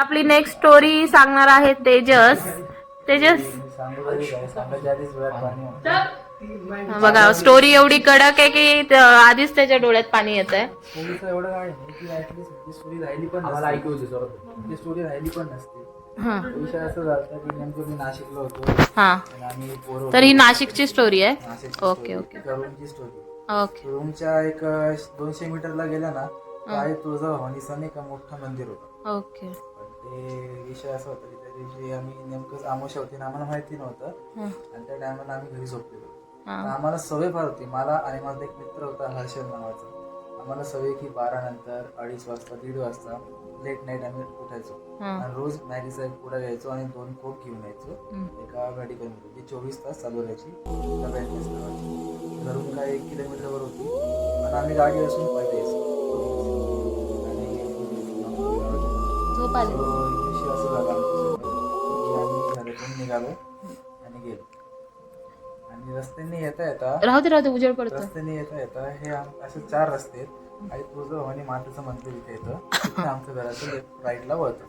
आपली next story सांगणार आहे तेजस. तेजस. बघा स्टोरी एवढी कडक आहे की आधीच त्याच्या डोळ्यात पाणी येत आहे हा. हा. तर ही नाशिकची स्टोरी आहे. Okay, okay. ओके रूमच्या एक दोनशे मीटरला गेला ना काय नाही का मोठं मंदिर होतं? ओके ते विषय असा होता की त्या दिवशी आम्ही नेमकंच आमोशा होती आणि आम्हाला माहिती नव्हतं. हा. आणि त्या टायमाला आम्ही घरी झोपलेलो. तर आम्हाला सवय फार होती. मला आणि माझा एक मित्र होता हर्षल नावाचा. आम्हाला सवय की बारा नंतर अडीच वाजता दीड वाजता लेट नाईट आम्ही उठायचो. आणि रोज मॅगीचा एक पुडा घ्यायचो आणि दोन कोक घेऊन यायचो. एका मेडिकलमध्ये जी चोवीस तास चालू राहायची. घरून काय एक किलोमीटरवर होती. पण आम्ही गाडी असून पहिले यायचो. आणि झोप आली So, एक दिवशी असं झालं आमच्यासोबत की आम्ही घरातून निघालो आणि गेलो. आणि रस्त्याने येता येता राहू दे राहू दे उजेड पडतो रस्त्याने येता येता हे आम- असे चार रस्ते आहेत. आणि तुळजाभवानी मातेचं मंदिर इथे येतं. तिथे आमचं घराचं लेफ्ट राईटला वळतं.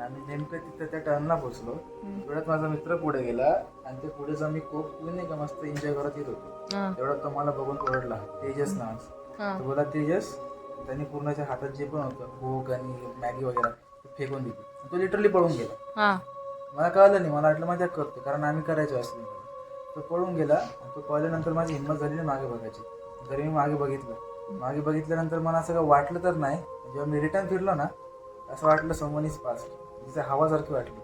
आणि नेमकं तिथे त्या टर्नला पोहोचलो तेवढ्यात माझा मित्र पुढे गेला. आणि ते पुढे जाऊन मी कोक पिऊन नाही का मस्त एन्जॉय करत येत होतो. हा. तेवढ्यात तो मला बघून ओरडला तेजस नावाचा. हा. बोला तेजस त्यांनी पूर्णच्या हातात जे पण होतं भूक आणि मॅगी वगैरे फेकून दिली. तो लिटरली पळून गेला. हा. मला कळलं नाही मला वाटलं मजाक करतो कारण आम्ही करायचो असली तो पळून गेला आणि तो पळल्यानंतर माझी हिंमत झाली नाही मागे बघायची. तरी मी मागे बघितलं. मागे बघितल्यानंतर मला असं वाटलं तर नाही जेव्हा मी रिटर्न फिरलो ना असं वाटलं समोनीच पास तिथे हवासारखी वाटली.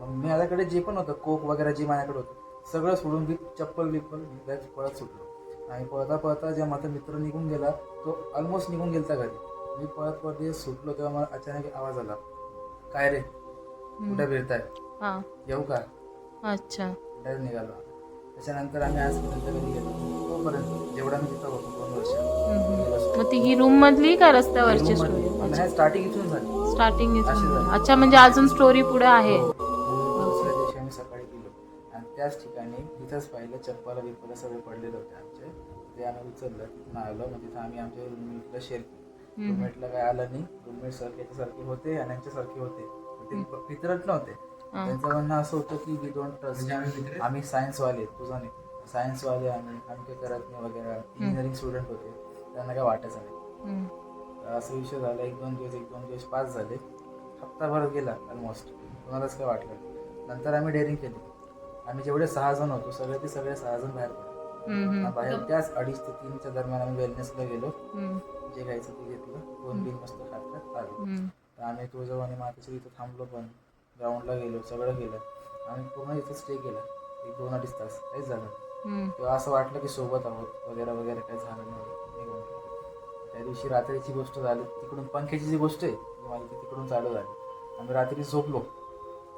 मग मी माझ्याकडे जे पण होतं कोक वगैरे जे माझ्याकडे होतं सगळं सोडून मी चप्पल बिप्पल पळत सुटलो. आणि पळता पळता जेव्हा माझा मित्र निघून गेला तो ऑलमोस्ट निघून गेलता घरी. मी पळत पळत सुटलो तेव्हा मला अचानक आवाज आला. काय रे? कुठे फिरताय? हा. येऊ का? अच्छा. डायरेक्ट निघालो. त्याच्यानंतर आम्ही आजपर्यंत कधी गेलो. तोपर्यंत जेवढा मी तिथं होतो दोन वर्ष. मग ती ही रूम मधली का रस्त्यावरची स्टोरी स्टार्टिंग इथून झाली. स्टार्टिंग अशी झाली. अच्छा म्हणजे अजून स्टोरी पुढे आहे. हो. दुसऱ्या दिवशी आम्ही सकाळी गेलो. आणि त्याच ठिकाणी तिथंच पाहिलं चप्पल बिप्पल सगळे पडलेले होते आमचे. ते आम्ही उचललं आलो मग तिथं आम्ही आमच्या रूममेटला शेअर केलं. रूममेटला काय आलं नाही. रूममेट सारखे याच्यासारखे होते आणि यांच्यासारखे होते. ते फितरत नव्हते. त्यांचं म्हणणं असं होतं की वी डोंट ट्रस्ट आम्ही सायन्सवाले तुझा नाही. सायन्सवाले आम्ही. आम्ही काही करत नाही वगैरे. इंजिनिअरिंग स्टुडंट होते. त्यांना काय वाटायचं नाही. असं विषय झाला. एक दोन दिवस एक दोन दिवस पास झाले. हप्ताभर गेला ऑलमोस्ट कोणालाच काय वाटलं. नंतर आम्ही डेअरिंग केली. आम्ही जेवढे सहा जण होतो सगळे ते सगळे सहा जण बाहेर पडले. बाहेर त्याच अडीच ते तीनच्या दरम्यान आम्ही वेलनेसला गेलो. जे घ्यायचं ते घेतलं. दोन तीन मस्त खात खात आलो. तर आम्ही तुळजाभवानी मातेच्या इथं थांबलो पण ग्राउंडला गेलो सगळं गेलं. आम्ही पूर्ण इथं स्टे केला. एक दोन अडीच तास काहीच झालं. तेव्हा असं वाटलं की सोबत आहोत वगैरे वगैरे काही झालं नाही. निघून. त्या दिवशी रात्रीची गोष्ट झाली. तिकडून पंख्याची जी गोष्ट आहे ती माझी ती तिकडून चालू झाली. आम्ही रात्री झोपलो.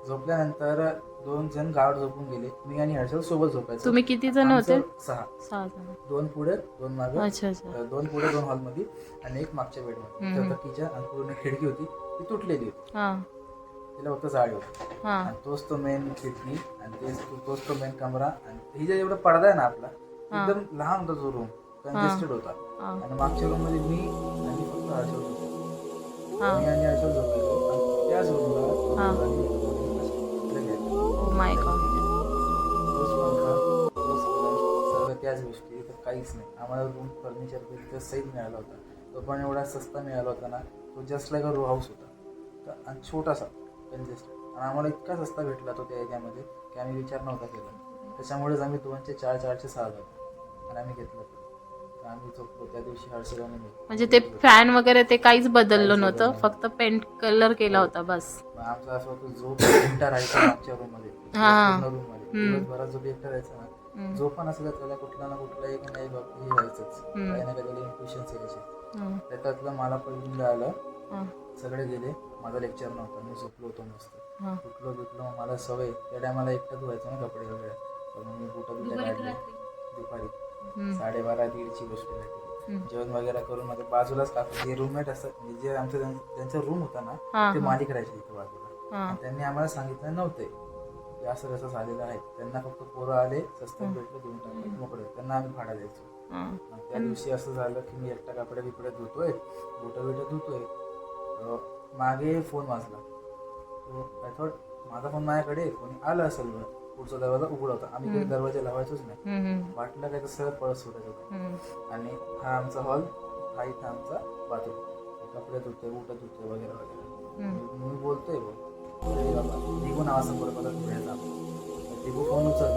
झोपल्यानंतर दोन जण गावात झोपून गेले. मी आणि हर्षल सोबत झोपायचो. तुम्ही किती जण होते? सहा. सहा जण. दोन पुढे दोन मागे. अच्छा अच्छा. दोन पुढे दोन हॉलमध्ये आणि एक मागच्या हम्म. किचन आणि पूर्ण खिडकी होती. ती तुटलेली होती. हा. तिला फक्त जाळी होती. हा. आणि तोच तो मेन खिडकी आणि तेच तो- तोच तो मेन कमरा आणि ही जे एवढा पडदा आहे ना आपला एकदम लहान होता तो रूम कंजेस्टेड होता. हा. आणि मागच्या रूममध्ये मी आणि फक्त हर्षल होतो. हा. मी आणि हर्षल झोपायचो. आणि त्याच रूमला हा. त्याच गोष्टी तर काहीच नाही. आम्हाला रूम फर्निचर तिथं सहित मिळाला होता. तो पण एवढा सस्ता मिळाला होता ना तो just like a row house होता. तर आणि छोटासा कंजेस्टेड आणि आम्हाला इतका सस्ता भेटला तो त्या एरियामध्ये की आम्ही विचार नव्हता केला. त्याच्यामुळेच आम्ही दोनशे चार चारशे सहा झालो आणि आम्ही घेतलं. तर आम्ही झोपलो. त्या दिवशी मी म्हणजे ते फॅन वगैरे ते काहीच बदललं नव्हतं फक्त पेंट कलर केला होता बस. मग आमचं असं होतं झोप एकटा राहायचा मागच्या रूममध्ये. हा. रूममध्ये. दिवसभरात झोप एकटा राहायचा झोप पण असं त्याला कुठला ना कुठला एक नाही बाबा हे व्हायचंच. काही ना काही इन्फेक्शन यायचे. त्याच्यातलं मला पहिल्यांदा आलं हा. सगळे गेले. माझा लेक्चर नव्हता. मी झोपलो होतो मस्त. हा. उठलो बिटलो मला सवय. त्या टायमाला एकटाच धुवायचो ना कपडे वगैरे. तर मग मी बुटा बिटा काढले दुपारी. साडेबारा दीडची गोष्ट राहते जेवण वगैरे करून माझ्या बाजूलाच काकू जे रूममेट असतात म्हणजे जे आमचं त्यां- त्यांचा रूम होता ना ते मालिक राहायचे तिथे बाजूला. हा. त्यांनी आम्हाला सांगितलं नव्हते. असं कसं झालेलं आहे त्यांना फक्त पोरं आले स्वस्तात भेटलं देऊन टाकलं मोकळे. त्यांना आम्ही भाडा द्यायचो. हा. त्या दिवशी असं झालं की मी एकटा कपडे बिपडे धुतोय बोटं बिटं धुतोय. मागे फोन वाजला. आय थॉट माझा फोन माझ्याकडे कोणी आलं असेल बरं पुढचा दरवाजा उघडा होता. आम्ही कधी दरवाजा लावायचोच नाही. वाटलं काय तर सरळ पळत सुटायचं. आणि हा आमचा हॉल हा इथं आमचा बाथरूम. कपडे धुते उठत धुते वगैरे वगैरे. मी बोलतोय बघ दिगू नावाचा बरं मला घ्यायचा दिगू फोन उचल?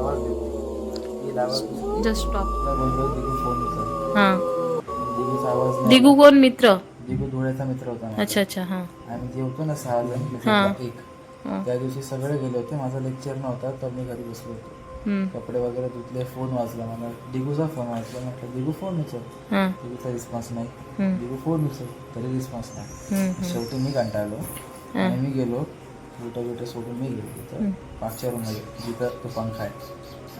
आवाज देतो आवाज. जस्ट स्टॉप बोललो दिगू फोन उचल. हा. दिगूचा आवाज नाही. दिगू कोण? मित्र. दिगू धुळ्याचा मित्र होता. अच्छा अच्छा हा. आम्ही जेवतो ना सहा जण एक. त्या दिवशी सगळे गेले होते. माझा लेक्चर नव्हता तर मी घरी बसलो होतो. कपडे वगैरे धुतले फोन वाजला मला. दिगूचा फोन वाजला. म्हटलं दिगू फोन उचल. दिगूचा रिस्पॉन्स नाही. दिगू फोन उचल. तरी रिस्पॉन्स नाही. शेवटी मी कंटाळलो. आणि मी गेलो. बुटा बिटा सोडून मी गेलो तिथं. मागच्या रूममध्ये जिथं तो पंखा आहे.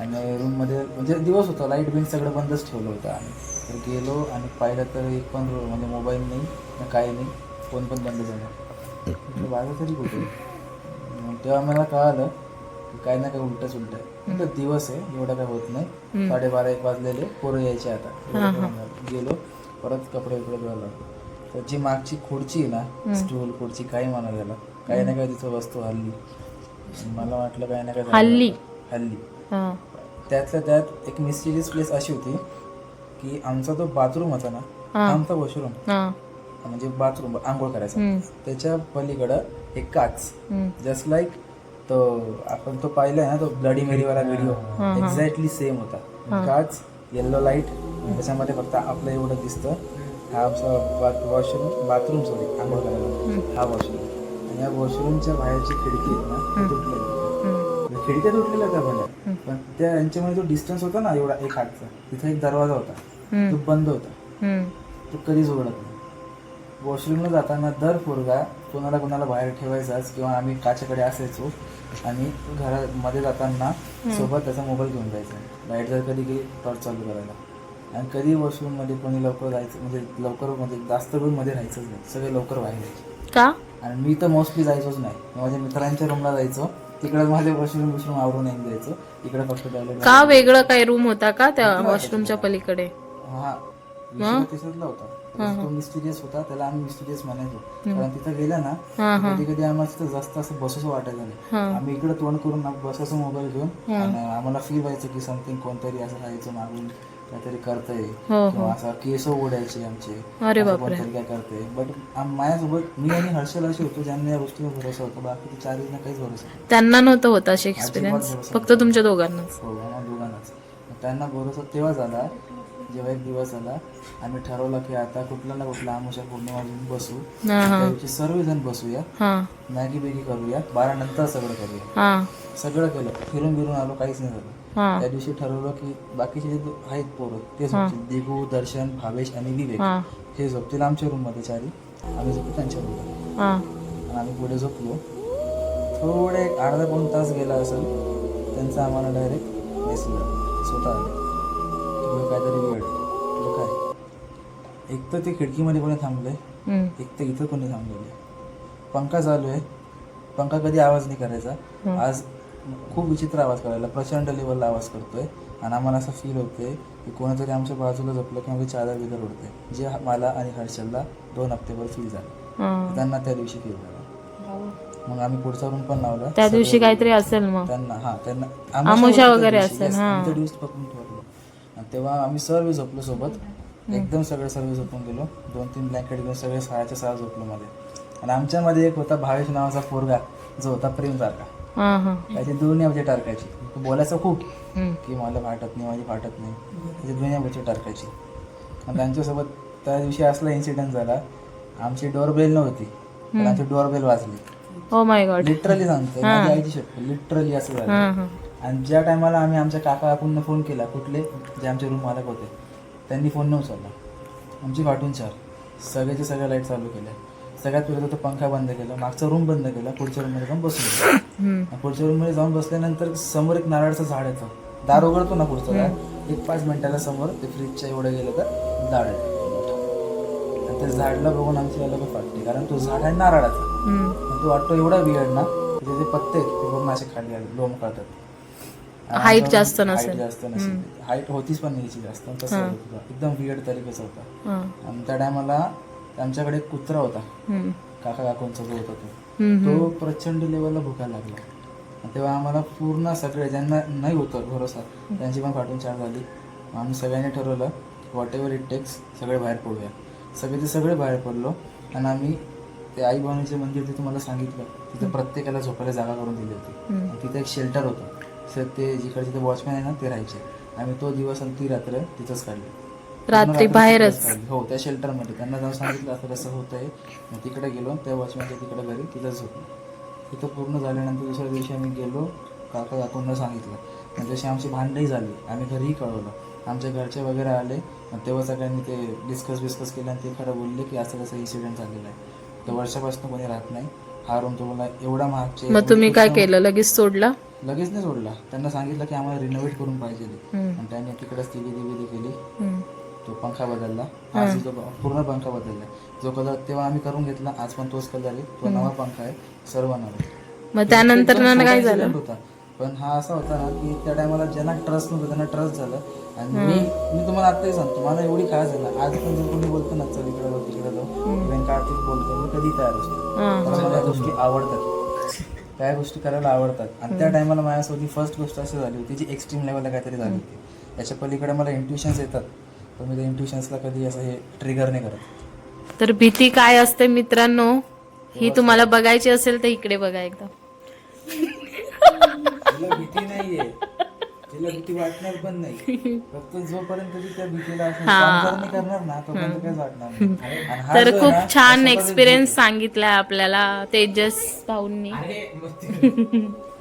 आणि रूममध्ये म्हणजे दिवस होता. लाइट बिल सगळं बंदच ठेवलं होतं आम्ही. तर गेलो आणि पाहिलं तर एक पण room म्हणजे मोबाईल नाही ना काही नाही. फोन पण बंद झाला. बाबा तरी कुठे? तेव्हा मला कळालं काही ना काही उलट आहे. म्हटलं दिवस आहे एवढं काय होत नाही. साडेबारा एक वाजलेले पोरं यायचे आता. गेलो परत कपडे बिपडे धुवायला तर जी मागची खुर्ची आहे ना स्टूल खुर्ची काही म्हणा त्याला काही ना काही तिथं वस्तू हल्ली. मला वाटलं काही ना काही. हल्ली. हल्ली. त्यातल्या त्यात एक मिस्टिरियस प्लेस अशी होती की आमचा तो बाथरूम होता ना. आमचा वॉशरूम म्हणजे बाथरूम आंघोळ करायचा. त्याच्या पलीकडं एक काच. जस्ट लाईक तो आपण तो पाहिलाय ना तो ब्लडी मेरीवाला व्हिडिओ एक्झॅक्टली सेम होता. काच येल्लो लाइट त्याच्यामध्ये फक्त आपलं एवढं दिसतं. हा वॉशरूम बाथरूम सॉरी आंघोळ करायला. हा वॉशरूम आणि या वॉशरूमच्या बाहेरची खिडकी आहेत ना तुटलेली हम्म, खिडक्या तुटलेल्या त्या भल्या पण त्या यांच्यामध्ये जो डिस्टन्स होता ना एवढा एक हातचा. तिथे एक दरवाजा होता. तो बंद होता. तो कधीच उघडत नाही. वॉशरूमला जाताना दर पोरगा कोणाला कोणाला बाहेर ठेवायचाच किंवा आम्ही काच्याकडे असायचो आणि घरामध्ये जाताना सोबत त्याचा मोबाईल घेऊन जायचा. लाइट जर कधी गेली टॉर्च चालू करायला. आणि कधी वॉशरूममध्ये कोणी लवकर जायचं म्हणजे लवकर म्हणजे जास्त वेळमध्ये राहायचंच नाही. सगळे लवकर बाहेर यायचे. का? आणि मी तर मोस्टली जायचोच नाही. माझ्या मित्रांच्या रूमला जायचो. तिकडे माझे वॉशरूम वॉशरूम आवरून येऊन जायचो. इकडे फक्त टॉयलेट का वेगळं काही रूम होता का त्या वॉशरूमच्या पलीकडे? हा. होता. तो मिस्टिरियस होता त्याला आम्ही मिस्टिरियस म्हणायचो. कारण तिथं गेला ना कधी कधी आम्हाला तिथं जास्त असं बसूच वाटायचं नाही आम्ही इकडे तोंड करून बसायचो मोबाईल घेऊन. आणि आम्हाला फील व्हायचं की समथिंग कोणतरी असं राहायचं मागून काहीतरी करतंय. हो किंवा असं केस ओढायचे आमचे. कोणतरी काय करते बट माझ्यासोबत मी आणि हर्षल असे होतो ज्यांना या गोष्टीवर भरोसा होता. बाकी ते चारही काहीच भरोसा. त्यांना नव्हतं होत असे एक्सपिरियन्स फक्त तुमच्या दोघांनाच. हो दोघांनाच. त्यांना भरोसा तेव्हा झाला. जेव्हा एक दिवस आला आम्ही ठरवलं की आता कुठला ना कुठला आमुषा पूर्ण बसू. दिवशी सर्वजण बसूया. मॅगी बेगी करूया. बारा नंतर सगळं करूया. सगळं केलं. फिरून बिरून आलो काहीच नाही झालं. त्या दिवशी ठरवलं की बाकीचे जे आहेत पोरं ते झोपतील. दिगू दर्शन भावेश आणि विवेक हा. झोपतील आमच्या रूममध्ये चारी. आम्ही झोपू त्यांच्या हा. आणि आम्ही पुढे झोपलो. थोडं एक अर्धा पाऊण तास गेला असेल त्यांचं आम्हाला डायरेक्ट दिसलं स्वतः काहीतरी वेळ. तुझं काय? एक तर ते खिडकीमध्ये कोणी थांबलंय. एक तर इथं कोणी थांबलेलं पंखा चालू आहे. पंखा कधी आवाज नाही करायचा. आज खूप विचित्र आवाज करायला प्रचंड लेवलला आवाज करतोय. आणि आम्हाला असं फील होतंय की कोणीतरी आमच्या बाजूला झोपलं की आमची चादर बिदर उडते जे मला आणि हर्षलला दोन हप्तेभर फील झालं. हा. त्यांना त्या दिवशी फील झालं. मग आम्ही पुढचा रूम पण लावला. त्या दिवशी काहीतरी असेल मग. त्यांना हा त्यांना. वगैरे असेल, पकडून ठेवलं तेव्हा आम्ही सर्व झोपलो सोबत. एकदम सगळे सर्व झोपून गेलो. दोन तीन ब्लँकेट घेऊन सगळे सहाच्या सहा झोपलो मध्ये आणि आमच्यामध्ये एक होता भावेश नावाचा पोरगा जो होता प्रेम सारखा. त्याची दोन्ही अवजे टारकायची. तो बोलायचं खूप की मला फाटत नाही माझी फाटत नाही. त्याची दोन्ही अवजे टारकायची. आणि त्यांच्यासोबत त्या दिवशी असला इन्सिडेंट झाला आमची डोरबेल नव्हती पण आमची डोरबेल वाजली. लिटरली सांगतो आईची लिटरली असं झालं. आणि ज्या टायमाला आम्ही आमच्या काका काकूंना फोन केला कुठले? जे आमचे रूम मालक होते. त्यांनी फोन न उचलला. आमची वाटून चार सगळ्याचे सगळ्या लाइट चालू केल्या. सगळ्यात पहिलं तो पंखा बंद केला. मागचा रूम बंद केला. पुढच्या रूममध्ये जाऊन बसून पुढच्या रूममध्ये जाऊन बसल्यानंतर समोर एक नारळाचं झाड येतं. दार उघडतो ना पुढचं एक पाच मिनिटाला समोर ते फ्रीजच्या एवढं गेलं तर झाड आहे आणि त्या झाडला बघून आमची अलग फाटली कारण तो झाड आहे नारळाचा. तो वाटतो एवढा बियड ना त्याचे जे पत्ते ते बघून असे खाली आले लोम काढतात. Height जास्त नसेल. हाईट जास्त नसेल. हाईट होतीच पण याची जास्त तसं होत. एकदम बियड तरीकेचा होता. आणि त्या टायमाला आमच्याकडे एक कुत्रा होता. काका काकूंचा जो होता तो. तो प्रचंड लेवलला भुकायला लागला. तेव्हा आम्हाला पूर्ण सगळे ज्यांना नाही होतं भरोसा त्यांची पण फाटून चार झाली. आम्ही सगळ्यांनी ठरवलं व्हॉट एव्हर इट टेक्स सगळे बाहेर पडूया. सगळे ते सगळे बाहेर पडलो. आणि आम्ही ते आई भवानीचे मंदिर ते तुम्हाला सांगितलं. तिथे प्रत्येकाला झोपायला जागा करून दिली होती. तिथे एक शेल्टर होतं. सर ते जिकडे तिथे वॉचमॅन आहे ना ते राहायचे. आम्ही तो दिवस आणि ती रात्र तिथंच काढली. रात्री बाहेरच. हो त्या शेल्टरमध्ये त्यांना जाऊन सांगितलं असं कसं होतं आहे मग तिकडे गेलो त्या वॉचमॅनच्या तिकडे घरी तिथंच झोपलो. तिथं पूर्ण झाल्यानंतर दुसऱ्या दिवशी आम्ही गेलो. काका काकूंना सांगितलं. तशी आमची भांडणही झाली. आम्ही घरीही कळवलं. आमच्या घरचे वगैरे आले. मग तेव्हा सगळ्यांनी ते डिस्कस बिस्कस केलं आणि ते खरं बोलले की असं कसं इन्सिडेंट झालेला आहे. तर वर्षापासून कोणी राहत नाही. हा रूम तुम्हाला एवढा महागचे मग तुम्ही काय केलं? लगेच सोडला? लगेच नाही सोडला. त्यांना सांगितलं की आम्हाला रिनोव्हेट करून पाहिजे हम्म. आणि त्यांनी तिकडेच ती विधी विधी केली. हम्म. तो पंखा बदलला. आज तो पूर्ण पंखा बदलला. जो कलर तेव्हा आम्ही करून घेतला आज पण तोच कलर आहे. तो नवा पंखा आहे सर्व नवा मग त्यानंतर ना काय झालं? होता. पण हा असा होता ना की त्या टायमाला ज्यांना ट्रस्ट नव्हतं त्यांना ट्रस्ट झालं. आणि मी मी तुम्हाला आत्ताही सांगतो मला एवढी खास झाला आज पण जर कोणी बोलतो ना चल इकडे जाऊ तिकडे जाऊ. इव्हन कार्तिक बोलतो मी कधी तयार असतो. हा. मला मला या गोष्टी आवडतात. त्या गोष्टी करायला आवडतात. आणि त्या टायमाला माझ्यासोबत फर्स्ट गोष्ट अशी झाली होती जी एक्स्ट्रीम लेवलला काहीतरी झाली होती. याच्या पलीकडे मला इंट्युशन्स येतात. पण मी त्या इंट्युशन्सला कधी असं हे ट्रिगर नाही करत. तर भीती काय असते मित्रांनो? ही तुम्हाला बघायची असेल तर इकडे बघा एकदा. भीती नाहीये. तिला भीती वाटणार पण नाही. फक्त जोपर्यंत ती त्या भीतीला काम करणार ना तोपर्यंत काहीच वाटणार नाही. आणि हा तर जो आहे खूप छान एक्सपिरियन्स सांगितलाय आपल्याला तेजस भाऊंनी.